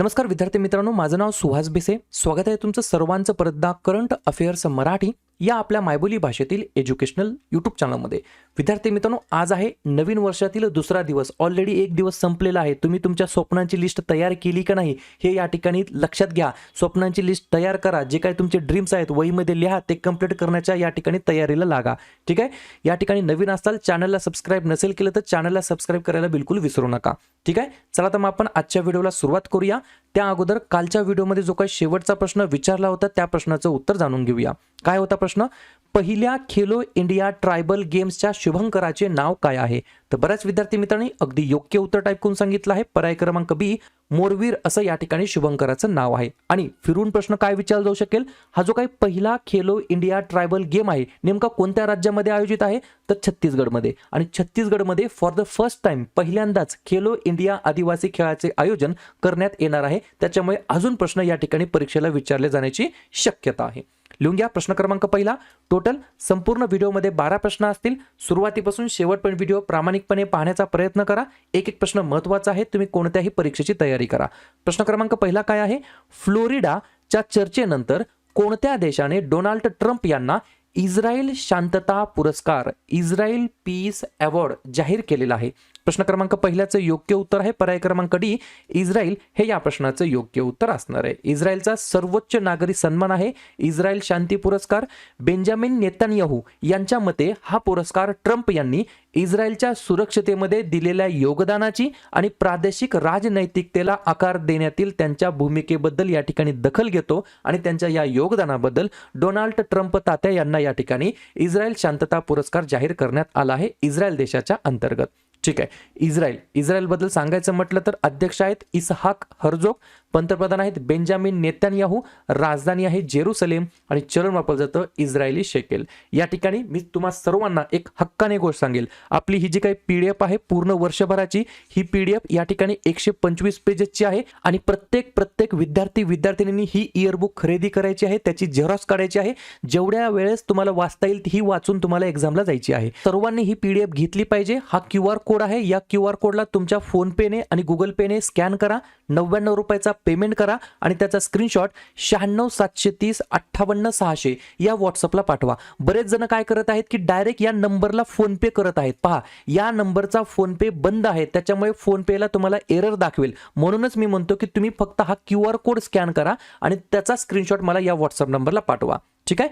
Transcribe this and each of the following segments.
नमस्कार विद्यार्थी मित्रांनो माझं नाव सुहास बेसे स्वागत आहे तुमचं सर्वांचं परतदा करंट अफेअर्स मराठी या आपल्या मायबोली भाषेतील एज्युकेशनल यूट्यूब चॅनलमध्ये विद्यार्थी मित्रांनो आज आहे नवीन वर्षातील दुसरा दिवस. ऑलरेडी एक दिवस संपलेला आहे. तुम्ही तुमच्या स्वप्नांची लिस्ट तयार केली का नाही हे या ठिकाणी लक्षात घ्या. स्वप्नांची लिस्ट तयार करा. जे काही तुमचे ड्रीम्स आहेत वहीमध्ये लिहा. ते कंप्लीट करण्याच्या या ठिकाणी तयारीला लागा. ठीक आहे? या ठिकाणी नवीन असाल चॅनलला सबस्क्राईब नसेल केलं तर चॅनलला सबस्क्राईब करायला बिलकुल विसरू नका. ठीक आहे? चला तर मग आपण आजच्या व्हिडिओला सुरुवात करूया. त्या अगोदर कालच्या व्हिडिओमध्ये जो काही शेवटचा प्रश्न विचारला होता त्या प्रश्नाचं उत्तर जाणून घेऊया. काय होता प्रश्न? पहिल्या खेलो इंडिया ट्रायबल गेम्सच्या शुभंकराचे नाव काय आहे? तर बऱ्याच विद्यार्थी मित्रांनी अगदी योग्य उत्तर टाईप करून सांगितलं आहे. पर्याय क्रमांक बी मोरवीर असं या ठिकाणी शुभंकराचं नाव आहे. आणि फिरून प्रश्न काय विचारला जाऊ शकेल? हा जो काही पहिला खेलो इंडिया ट्रायबल गेम आहे नेमका कोणत्या राज्यामध्ये आयोजित आहे? तर छत्तीसगडमध्ये. आणि छत्तीसगडमध्ये फॉर द फर्स्ट टाइम पहिल्यांदाच खेलो इंडिया आदिवासी खेळाचे आयोजन करण्यात येणार आहे. त्याच्यामुळे अजून प्रश्न या ठिकाणी परीक्षेला विचारले जाण्याची शक्यता आहे. लिहून घ्या. प्रश्न क्रमांक पहिला टोटल संपूर्ण व्हिडिओमध्ये बारा प्रश्न असतील. सुरुवातीपासून शेवटपर्यंत व्हिडिओ प्रामाणिकपणे पाहण्याचा प्रयत्न करा. एक एक प्रश्न महत्त्वाचा आहे तुम्ही कोणत्याही परीक्षेची तयारी करा. प्रश्न क्रमांक पहिला काय आहे? फ्लोरिडाच्या चर्चेनंतर कोणत्या देशाने डोनाल्ड ट्रम्प यांना इस्रायल शांतता पुरस्कार इस्रायल पीस अवॉर्ड जाहीर केलेला आहे? प्रश्न क्रमांक पहिल्याचं योग्य उत्तर आहे. पर्याय क्रमांक डी इस्रायल हे या प्रश्नाचं योग्य उत्तर असणार आहे. इस्रायलचा सर्वोच्च नागरी सन्मान आहे. इस्रायल शांती पुरस्कार. बेंजामिन नेतान्याहू यांच्या मते हा पुरस्कार ट्रम्प यांनी इस्रायलच्या सुरक्षतेमध्ये दिलेल्या योगदानाची आणि प्रादेशिक राजनैतिकतेला आकार देण्यातील त्यांच्या भूमिकेबद्दल या ठिकाणी दखल घेतो आणि त्यांच्या या योगदानाबद्दल डोनाल्ड ट्रम्प तात्या यांना या ठिकाणी इस्रायल शांतता पुरस्कार जाहीर करण्यात आला आहे. इस्रायल देशाच्या अंतर्गत. ठीक आहे. इस्रायल. इस्रायलबद्दल सांगायचं म्हटलं तर अध्यक्ष आहेत इसहाक हरजोक पंतप्रधान आहेत बेंजामिन नेतान्याहू राजधानी आहे जेरुसलेम आणि चलन वापरलं जातं इस्रायली शेकेल. या ठिकाणी मी तुम्हा सर्वांना एक हक्काने गोष्ट सांगेल. आपली ही जी काही पी डी एफ आहे पूर्ण वर्षभराची ही पी डी एफ या ठिकाणी एकशे पंचवीस पेजेसची आहे आणि प्रत्येक प्रत्येक विद्यार्थी विद्यार्थिनींनी ही इयरबुक खरेदी करायची आहे त्याची झेरॉक्स काढायची आहे. जेवढ्या वेळेस तुम्हाला वाचता येईल ही वाचून तुम्हाला एक्झामला जायची आहे. सर्वांनी ही पी डी एफ घेतली पाहिजे. हा क्यू आर कोड आहे. या क्यू आर कोडला तुमच्या फोन पेने आणि गुगल पेने स्कॅन करा. नव्याण्णव रुपयाचा पेमेंट करा आणि त्याचा स्क्रीनशॉट शहाण्णव सातशे तीस अठ्ठावन्न सहाशे या व्हॉट्सअपला पाठवा. बरेच जण काय करत आहेत की डायरेक्ट या नंबरला फोनपे करत आहेत. पहा या नंबरचा फोनपे बंद आहे. त्याच्यामुळे फोनपेला तुम्हाला एरर दाखवेल. म्हणूनच मी म्हणतो की तुम्ही फक्त हा क्यू आर कोड स्कॅन करा आणि त्याचा स्क्रीनशॉट मला या व्हॉट्सअप नंबरला पाठवा. ठीक आहे?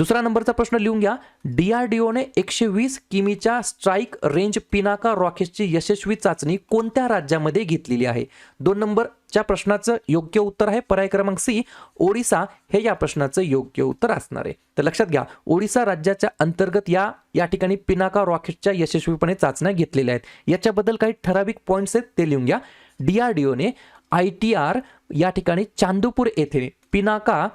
दुसरा नंबरचा प्रश्न लिहून घ्या. डीआरडीओने एकशे वीस किमीच्या स्ट्राईक रेंज पिनाका रॉकेटची यशस्वी चाचणी कोणत्या राज्यामध्ये घेतलेली आहे? दोन नंबरच्या प्रश्नाचं योग्य उत्तर आहे पर्याय क्रमांक सी ओडिसा. हे या प्रश्नाचं योग्य उत्तर असणार आहे. तर लक्षात घ्या ओडिसा राज्याच्या अंतर्गत या या ठिकाणी पिनाका रॉकेटच्या यशस्वीपणे चाचण्या घेतलेल्या आहेत. याच्याबद्दल काही ठराविक पॉईंट्स आहेत ते लिहून घ्या. डीआरडीओने आय टी आर या ठिकाणी चांदूपूर येथे पिनाका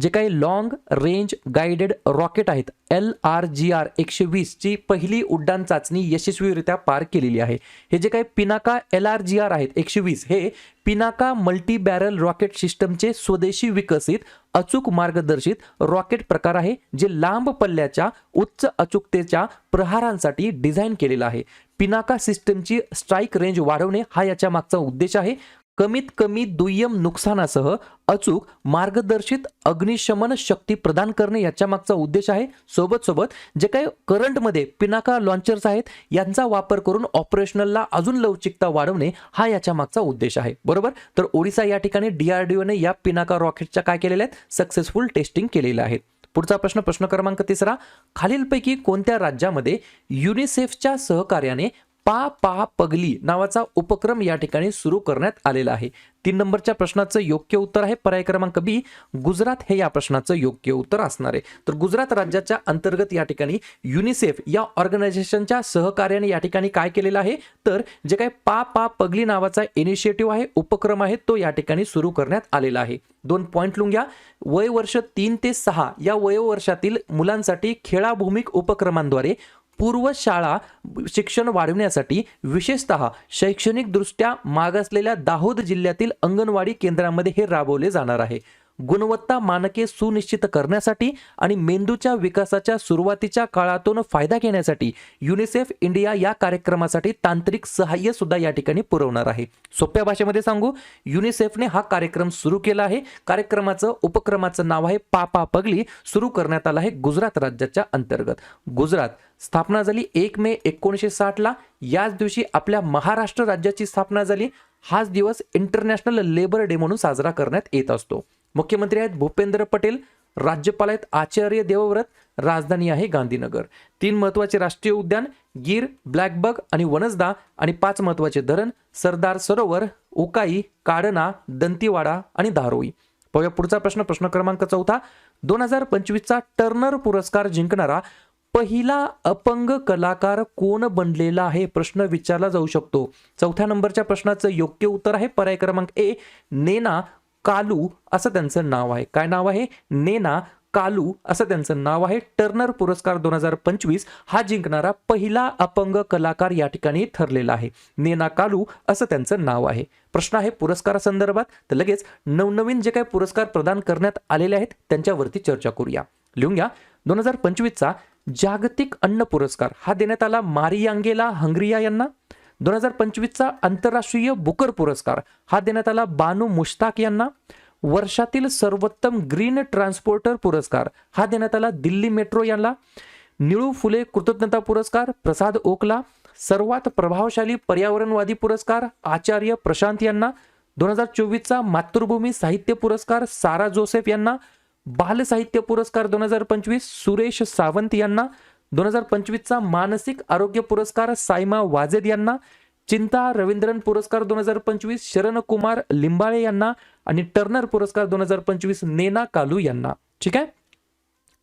जे काही लाँग रेंज गाईडेड रॉकेट आहेत एल आर जी आर एकशे वीसची पहिली उड्डाण चाचणी यशस्वीरित्या पार केलेली आहे. हे जे काही Pinaka L R G R आहेत एकशे वीस हे पिनाका मल्टी बॅरल रॉकेट सिस्टमचे स्वदेशी विकसित अचूक मार्गदर्शित रॉकेट प्रकार आहे जे लांब पल्ल्याच्या उच्च अचूकतेच्या प्रहारांसाठी डिझाईन केलेलं आहे. पिनाका सिस्टमची स्ट्राईक रेंज वाढवणे हा याच्या मागचा उद्देश आहे. कमीत कमी दुय्यम नुकसानासह अचूक मार्गदर्शित अग्निशमन शक्ती प्रदान करणे याच्या मागचा उद्देश आहे. सोबत सोबत जे काही करंटमध्ये पिनाका लॉन्चर्स आहेत यांचा वापर करून ऑपरेशनलला अजून लवचिकता वाढवणे हा याच्या मागचा उद्देश आहे. बरोबर? तर ओडिसा या ठिकाणी डीआरडीओने या पिनाका रॉकेटच्या काय केलेल्या आहेत? सक्सेसफुल टेस्टिंग केलेल्या आहेत. पुढचा प्रश्न प्रश्न क्रमांक तिसरा. खालीलपैकी कोणत्या राज्यामध्ये युनिसेफच्या सहकार्याने पा पा पगली नावाचा उपक्रम या ठिकाणी सुरू करण्यात आलेला आहे. तीन नंबरच्या प्रश्नाचं योग्य उत्तर आहे. पर्याय क्रमांक बी गुजरात हे या प्रश्नाचं योग्य उत्तर असणार आहे. तर गुजरात राज्याच्या अंतर्गत या ठिकाणी युनिसेफ या ऑर्गनायझेशनच्या सहकार्याने या ठिकाणी काय केलेलं आहे? तर जे काय पा पा पगली नावाचा इनिशिएटिव्ह आहे उपक्रम आहे तो या ठिकाणी सुरू करण्यात आलेला आहे. दोन पॉईंट लिहून घ्या वय वर्ष तीन ते सहा या वयोवर्षातील मुलांसाठी खेळाभूमिक उपक्रमांद्वारे पूर्व शाळा शिक्षण वाढवण्यासाठी विशेषतः शैक्षणिकदृष्ट्या मागासलेल्या दाहोद जिल्ह्यातील अंगणवाडी केंद्रामध्ये हे राबवले जाणार आहे. गुणवत्ता मानके सुनिश्चित करण्यासाठी आणि मेंदूच्या विकासाच्या सुरुवातीच्या काळातून फायदा घेण्यासाठी युनिसेफ इंडिया या कार्यक्रमासाठी तांत्रिक सहाय्य सुद्धा या ठिकाणी पुरवणार आहे. सोप्या भाषेमध्ये सांगू युनिसेफने हा कार्यक्रम सुरू केला आहे. कार्यक्रमाचं उपक्रमाचं नाव आहे पापा पगली. सुरू करण्यात आलं आहे गुजरात राज्याच्या अंतर्गत. गुजरात स्थापना झाली एक मे एकोणीसशे साठला याच दिवशी आपल्या महाराष्ट्र राज्याची स्थापना झाली. हाच दिवस इंटरनॅशनल लेबर डे म्हणून साजरा करण्यात येत असतो. मुख्यमंत्री आहेत भूपेंद्र पटेल राज्यपाल आहेत आचार्य देवव्रत राजधानी आहे गांधीनगर. तीन महत्त्वाचे राष्ट्रीय उद्यान गीर ब्लॅकबग आणि वनसदा आणि पाच महत्त्वाचे धरण सरदार सरोवर उकाई काडना दंतीवाडा आणि धारोई. पाहूया पुढचा प्रश्न प्रश्न क्रमांक चौथा. दोन हजार पंचवीसचा टर्नर पुरस्कार जिंकणारा पहिला अपंग कलाकार कोण बनलेला आहे? प्रश्न विचारला जाऊ शकतो. चौथ्या नंबरच्या प्रश्नाचं योग्य उत्तर आहे पर्याय क्रमांक ए नेना कालू असं त्यांचं नाव आहे. काय नाव आहे? नेना कालू असं त्यांचं नाव आहे. टर्नर पुरस्कार दोन हजार पंचवीस हा जिंकणारा पहिला अपंग कलाकार या ठिकाणी ठरलेला आहे. नेना कालू असं त्यांचं नाव आहे. प्रश्न आहे पुरस्कारासंदर्भात तर लगेच नवनवीन जे काही पुरस्कार प्रदान करण्यात आलेले आहेत त्यांच्यावरती चर्चा करूया. लिहून घ्या. दोन हजार पंचवीसचा जागतिक अन्न पुरस्कार हा देण्यात आला मारियांगेला हंगरिया यांना. दोन हजार पंचवीसचा आंतरराष्ट्रीय बुकर पुरस्कार. हा देण्यात आला बानू मुश्ताक यांना. वर्षातील सर्वोत्तम ग्रीन ट्रान्सपोर्टर पुरस्कार. हा देण्यात आला दिल्ली मेट्रो यांना. निळू फुले कृतज्ञता पुरस्कार प्रसाद ओकला सर्वात प्रभावशाली पर्यावरणवादी पुरस्कार आचार्य प्रशांत यांना. दोन हजार चोवीसचा मातृभूमी साहित्य पुरस्कार सारा जोसेफ यांना. बाल साहित्य पुरस्कार दोन हजार पंचवीस सुरेश सावंत यांना. दोन हजार पंचवीसचा मानसिक आरोग्य पुरस्कार सायमा वाजेद यांना चिंता रवींद्रन पुरस्कार दोन हजार पंचवीस शरण कुमार लिंबाळे यांना आणि टर्नर पुरस्कार दोन हजार पंचवीस नेना कालू यांना. ठीक आहे?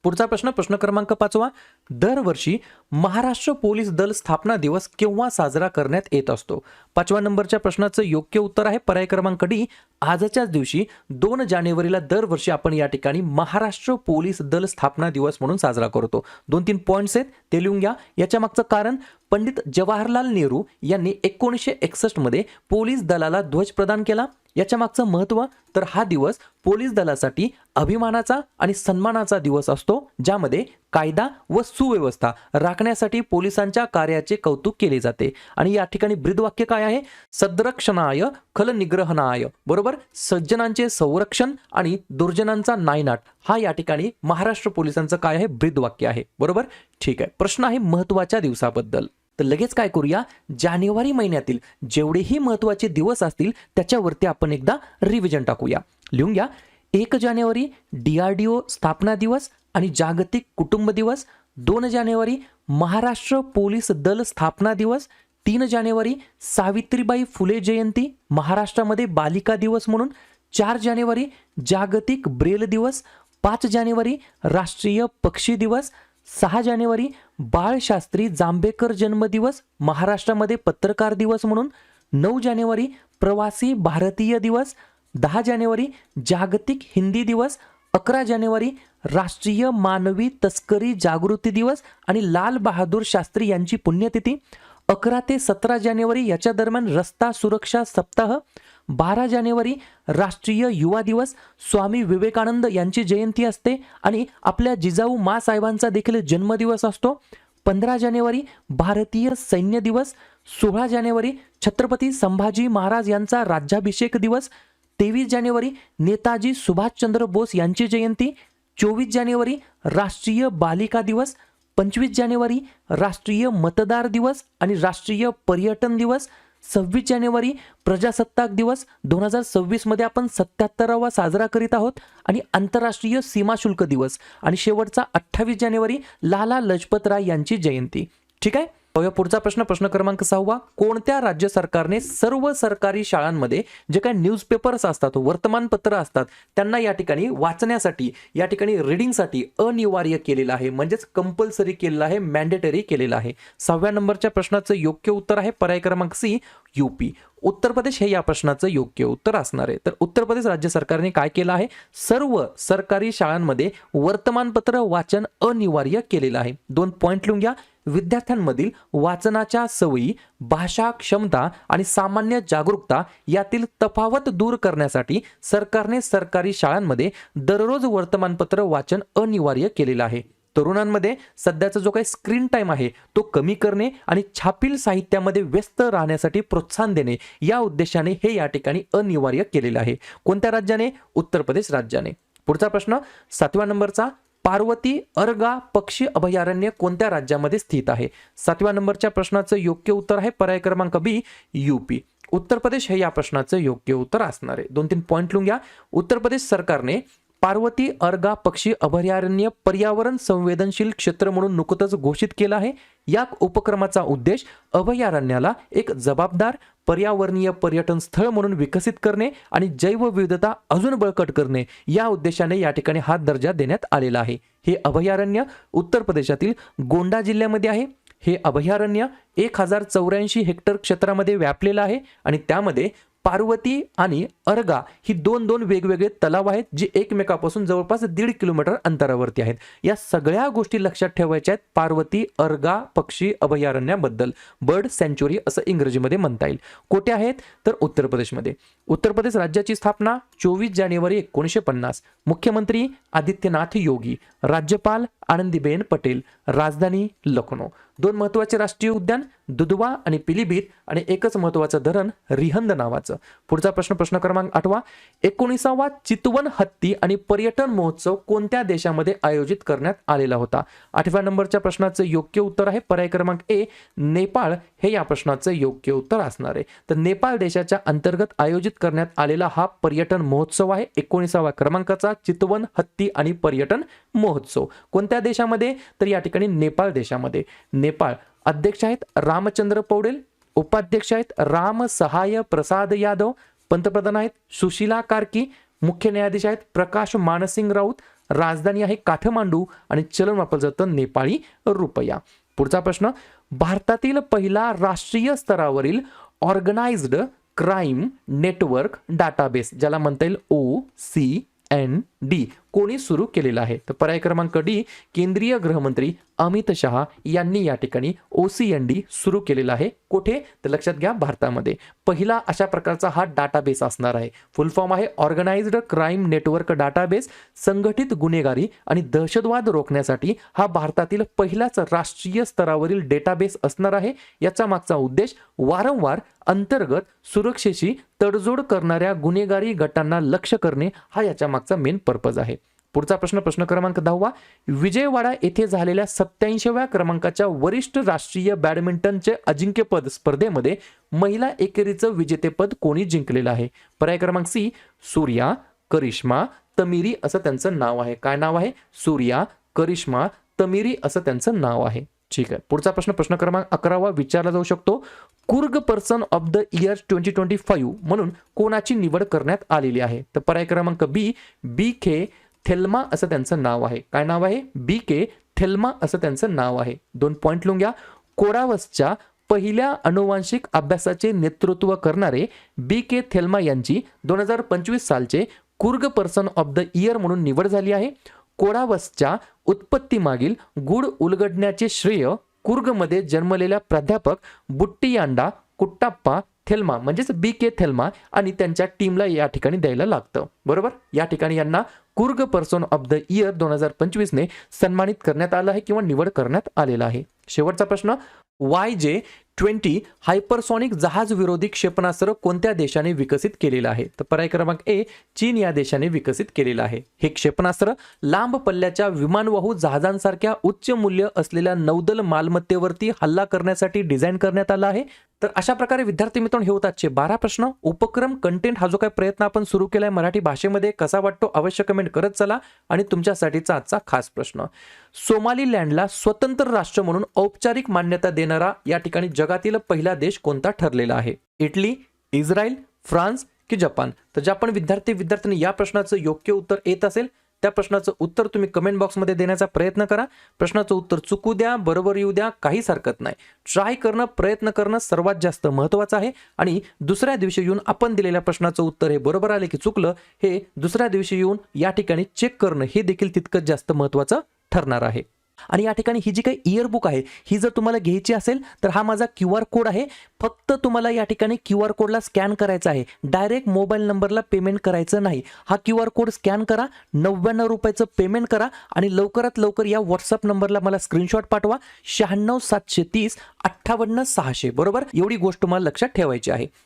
पुढचा प्रश्न प्रश्न क्रमांक पाचवा. दरवर्षी महाराष्ट्र पोलीस दल स्थापना दिवस केव्हा साजरा करण्यात येत असतो? पाचव्या नंबरच्या प्रश्नाचं योग्य उत्तर आहे पर्याय क्रमांक डी. आजच्याच दिवशी दोन जानेवारीला दरवर्षी आपण या ठिकाणी महाराष्ट्र पोलीस दल स्थापना दिवस म्हणून साजरा करतो. दोन तीन पॉईंट्स आहेत ते लिहून घ्या. याच्या मागचं कारण पंडित जवाहरलाल नेहरू यांनी एकोणीसशे एकसष्टमध्ये पोलीस दलाला ध्वज प्रदान केला. याच्या मागचं महत्त्व तर हा दिवस पोलीस दलासाठी अभिमानाचा आणि सन्मानाचा दिवस असतो ज्यामध्ये कायदा व सुव्यवस्था राखण्यासाठी पोलिसांच्या कार्याचे कौतुक केले जाते. आणि या ठिकाणी ब्रीदवाक्य काय आहे? सदरक्षणाय खलनिग्रहणाय बरोबर? सज्जनांचे संरक्षण आणि दुर्जनांचा नायनाट. हा या ठिकाणी महाराष्ट्र पोलिसांचं काय आहे? ब्रीदवाक्य आहे. बरोबर? ठीक आहे. प्रश्न आहे महत्त्वाच्या दिवसाबद्दल. तर लगेच काय करूया? जानेवारी महिन्यातील जेवढेही महत्त्वाचे दिवस असतील त्याच्यावरती आपण एकदा रिव्हिजन टाकूया. लिहून घ्या. एक जानेवारी डीआरडीओ स्थापना दिवस आणि जागतिक कुटुंब दिवस. दोन जानेवारी महाराष्ट्र पोलीस दल स्थापना दिवस. तीन जानेवारी सावित्रीबाई फुले जयंती महाराष्ट्रामध्ये बालिका दिवस म्हणून. चार जानेवारी जागतिक ब्रेल दिवस. पाच जानेवारी राष्ट्रीय पक्षी दिवस. सहा जानेवारी बाळशास्त्री जांभेकर जन्मदिवस महाराष्ट्रामध्ये पत्रकार दिवस म्हणून नऊ जानेवारी प्रवासी भारतीय दिवस दहा जानेवारी जागतिक हिंदी दिवस अकरा जानेवारी राष्ट्रीय मानवी तस्करी जागृती दिवस आणि लाल बहादूर शास्त्री यांची पुण्यतिथी अकरा ते सतरा जानेवारी याच्या दरम्यान रस्ता सुरक्षा सप्ताह बारा जानेवारी राष्ट्रीय युवा दिवस. स्वामी विवेकानंद यांची जयंती असते आणि आपल्या जिजाऊ मासाहेबांचा देखील जन्मदिवस असतो. पंधरा जानेवारी भारतीय सैन्य दिवस. सोळा जानेवारी छत्रपती संभाजी महाराज यांचा राज्याभिषेक दिवस. तेवीस जानेवारी नेताजी सुभाषचंद्र बोस यांची जयंती. चोवीस जानेवारी राष्ट्रीय बालिका दिवस. पंचवीस जानेवारी राष्ट्रीय मतदार दिवस आणि राष्ट्रीय पर्यटन दिवस. सव्वीस जानेवारी प्रजासत्ताक दिवस. दोन हजार सव्वीसमध्ये आपण सत्याहत्तरावा साजरा करीत आहोत आणि आंतरराष्ट्रीय सीमाशुल्क दिवस. आणि शेवटचा अठ्ठावीस जानेवारी लाला लजपत राय यांची जयंती. ठीक आहे? पाहूया पुढचा प्रश्न प्रश्न क्रमांक सहावा. कोणत्या राज्य सरकारने सर्व सरकारी शाळांमध्ये जे काही न्यूजपेपर्स असतात वर्तमानपत्र असतात त्यांना या ठिकाणी वाचण्यासाठी या ठिकाणी रिडिंगसाठी अनिवार्य केलेलं आहे म्हणजेच कंपल्सरी केलेलं आहे मॅन्डेटरी केलेलं आहे. सहाव्या नंबरच्या प्रश्नाचं योग्य उत्तर आहे पर्याय क्रमांक सी युपी उत्तर प्रदेश हे या प्रश्नाचं योग्य उत्तर असणार आहे. तर उत्तर प्रदेश राज्य सरकारने काय केलं आहे? सर्व सरकारी शाळांमध्ये वर्तमानपत्र वाचन अनिवार्य केलेलं आहे. दोन पॉईंट लिहून घ्या. विद्यार्थ्यांमधील वाचनाच्या सवयी भाषा क्षमता आणि सामान्य जागरूकता यातील तफावत दूर करण्यासाठी सरकारने सरकारी शाळांमध्ये दररोज वर्तमानपत्र वाचन अनिवार्य केलेलं आहे. तरुणांमध्ये सध्याचा जो काही स्क्रीन टाइम आहे तो कमी करणे आणि छापील साहित्यामध्ये व्यस्त राहण्यासाठी प्रोत्साहन देणे या उद्देशाने हे या ठिकाणी अनिवार्य केलेलं आहे. कोणत्या राज्याने? उत्तर प्रदेश राज्याने. पुढचा प्रश्न सातव्या नंबरचा पार्वती अर्गा पक्षी अभयारण्य कोणत्या राज्यामध्ये स्थित आहे? सातव्या नंबरच्या प्रश्नाचं योग्य उत्तर आहे पर्याय क्रमांक बी यूपी उत्तर प्रदेश हे या प्रश्नाचं योग्य उत्तर असणार आहे. दोन तीन पॉईंट लिहून घ्या. उत्तर प्रदेश सरकारने पार्वती अर्गा पक्षी अभयारण्य पर्यावरण संवेदनशील क्षेत्र म्हणून नुकतंच घोषित केलं आहे. या उपक्रमाचा उद्देश अभयारण्याला एक जबाबदार पर्यावरणीय पर्यटन स्थळ म्हणून विकसित करणे आणि जैवविविधता अजून बळकट करणे या उद्देशाने या ठिकाणी हा दर्जा देण्यात आलेला आहे. हे अभयारण्य उत्तर प्रदेशातील गोंडा जिल्ह्यामध्ये आहे. हे अभयारण्य एक हजार चौऱ्याऐंशी हेक्टर क्षेत्रामध्ये व्यापलेलं आहे आणि त्यामध्ये पार्वती आणि अर्गा ही दोन दोन वेगवेगळे तलाव आहेत जे एकमेकापासून जवळपास दीड किलोमीटर अंतरावरती आहेत. या सगळ्या गोष्टी लक्षात ठेवायच्या आहेत पार्वती अर्गा पक्षी अभयारण्याबद्दल. बर्ड सँच्युरी असं इंग्रजीमध्ये म्हणता येईल. कोठे आहेत? तर उत्तर प्रदेशमध्ये. उत्तर प्रदेश राज्याची स्थापना चोवीस जानेवारी एकोणीसशे पन्नास. मुख्यमंत्री आदित्यनाथ योगी. राज्यपाल आनंदीबेन पटेल. राजधानी लखनौ. दोन महत्त्वाचे राष्ट्रीय उद्यान दुधवा आणि पिलीभीत आणि एकच महत्वाचं धरण रिहंद नावाचं. पुढचा प्रश्न प्रश्न क्रमांक आठवा. एकोणीसावा चितवन हत्ती आणि पर्यटन महोत्सव कोणत्या देशामध्ये आयोजित करण्यात आलेला होता? आठव्या नंबरच्या प्रश्नाचं योग्य उत्तर आहे. पर्याय क्रमांक ए नेपाळ. हे या प्रश्नाचं योग्य उत्तर असणार आहे. तर नेपाळ देशाच्या अंतर्गत आयोजित करण्यात आलेला हा पर्यटन महोत्सव आहे. एकोणीसावा क्रमांकाचा चितवन हत्ती आणि पर्यटन महोत्सव. कोणत्या देशामध्ये? तर या ठिकाणी नेपाळ देशामध्ये. नेपाळ अध्यक्ष आहेत रामचंद्र पौडेल उपाध्यक्ष आहेत राम सहाय प्रसाद यादव पंतप्रधान आहेत सुशीला कार्की मुख्य न्यायाधीश आहेत प्रकाश मानसिंग राऊत राजधानी आहे काठमांडू आणि चलन वापरलं जातं नेपाळी रुपया. पुढचा प्रश्न भारतातील पहिला राष्ट्रीय स्तरावरील ऑर्गनाइज्ड क्राईम नेटवर्क डाटाबेस ज्याला म्हणता येईल ओ सी एन डी कोणी सुरू केलेला आहे. तर पर्याय क्रमांक डी केंद्रीय गृहमंत्री अमित शहा यांनी या ठिकाणी ओ सी एन डी सुरू केलेला आहे. कुठे? तर लक्षात घ्या भारतामध्ये. पहिला अशा प्रकारचा हा डाटाबेस असणार आहे. फुल फॉर्म आहे ऑर्गनाइज्ड क्राईम नेटवर्क डाटाबेस संघटित गुन्हेगारी आणि दहशतवाद रोखण्यासाठी हा भारतातील पहिलाच राष्ट्रीय स्तरावरील डेटाबेस असणार आहे. याचा मागचा उद्देश वारंवार अंतर्गत सुरक्षेशी तडजोड करणाऱ्या गुन्हेगारी गटांना लक्ष करणे हा याच्या मागचा मेन पर्पज आहे. पुढचा प्रश्न प्रश्न क्रमांक दहावा. विजयवाडा येथे झालेल्या सत्याऐंशीव्या क्रमांकाच्या वरिष्ठ राष्ट्रीय बॅडमिंटनचे अजिंक्यपद स्पर्धेमध्ये महिला एकेरीचं विजेतेपद कोणी जिंकलेलं आहे? पर्याय क्रमांक सी सूर्या करिश्मा तमिरी असं त्यांचं नाव आहे. काय नाव आहे? सूर्या करिश्मा तमिरी असं त्यांचं नाव आहे. ठीक आहे. पुढचा प्रश्न प्रश्न क्रमांक अकरावा विचारला जाऊ शकतो. Coorg person of the year twenty twenty five म्हणून कोणाची निवड करण्यात आलेली आहे? तर पर्याय क्रमांक बी बी के थेल्मा असं त्यांचं नाव आहे. काय नाव आहे? बी के थेल्मा असं त्यांचं नाव आहे. दोन पॉईंट लिहून घ्या. कोरावसच्या पहिल्या अनुवांशिक अभ्यासाचे नेतृत्व करणारे बी के थेल्मा यांची दोन हजार पंचवीस सालचे Coorg person of the year म्हणून निवड झाली आहे. कोडावसच्या उत्पत्तीमागील गुढ उलगडण्याचे श्रेय कुर्गमध्ये जन्मलेल्या प्राध्यापक बुट्टीयांडा कुट्टाप्पा थेल्मा म्हणजेच बी के थेल्मा आणि त्यांच्या टीमला या ठिकाणी द्यायला लागतं. बरोबर? या ठिकाणी यांना Coorg person of the year दोन हजार पंचवीसने सन्मानित करण्यात आलं आहे किंवा निवड करण्यात आलेला आहे. शेवटचा प्रश्न वाय जे ट्वेंटी हायपरसॉनिक जहाज विरोधी क्षेपणास्त्र कोणत्या देशाने विकसित केलेलं आहे? तर पर्याय क्रमांक ए चीन या देशाने विकसित केलेलं आहे. हे क्षेपणास्त्र लांब पल्ल्याच्या विमानवाहू जहाजांसारख्या उच्च मूल्य असलेल्या नौदल मालमत्तेवरती हल्ला करण्यासाठी डिझाईन करण्यात आला आहे. तर अशा प्रकारे विद्यार्थी मित्रांनो हे होतातचे बारा प्रश्न. उपक्रम कंटेंट हा जो काही प्रयत्न आपण सुरू केलाय मराठी भाषेमध्ये कसा वाटतो अवश्य कमेंट करत चला. आणि तुमच्यासाठीचा आजचा खास प्रश्न. सोमालीलँडला स्वतंत्र राष्ट्र म्हणून औपचारिक मान्यता देणारा या ठिकाणी जगातील पहिला देश कोणता ठरलेला आहे? इटली इस्रायल फ्रान्स की जपान? तर ज्या पण विद्यार्थी विद्यार्थ्यांनी या प्रश्नाचं योग्य उत्तर येत असेल त्या प्रश्नाचं उत्तर तुम्ही कमेंट बॉक्समध्ये देण्याचा प्रयत्न करा. प्रश्नाचं उत्तर चुकू द्या बरोबर येऊ द्या काहीच हरकत नाही. ट्राय करणं प्रयत्न करणं सर्वात जास्त महत्त्वाचं आहे. आणि दुसऱ्या दिवशी येऊन आपण दिलेल्या प्रश्नाचं उत्तर हे बरोबर आले की चुकलं हे दुसऱ्या दिवशी येऊन या ठिकाणी चेक करणं हे देखील तितकंच जास्त महत्त्वाचं ठरणार आहे. आणि या ठिकाणी ही जी काही इयरबुक आहे ही जर तुम्हाला घ्यायची असेल तर हा माझा क्यू आर कोड आहे. फक्त तुम्हाला या ठिकाणी क्यू आर कोडला स्कॅन करायचा आहे. डायरेक्ट मोबाईल नंबरला पेमेंट करायचं नाही. हा क्यू आर कोड स्कॅन करा नव्याण्णव रुपयाचं पेमेंट करा आणि लवकरात लवकर या व्हॉट्सअप नंबरला मला स्क्रीनशॉट पाठवा. शहाण्णव सातशे तीस अठ्ठावन्न सहाशे बरोबर? एवढी गोष्ट तुम्हाला लक्षात ठेवायची आहे.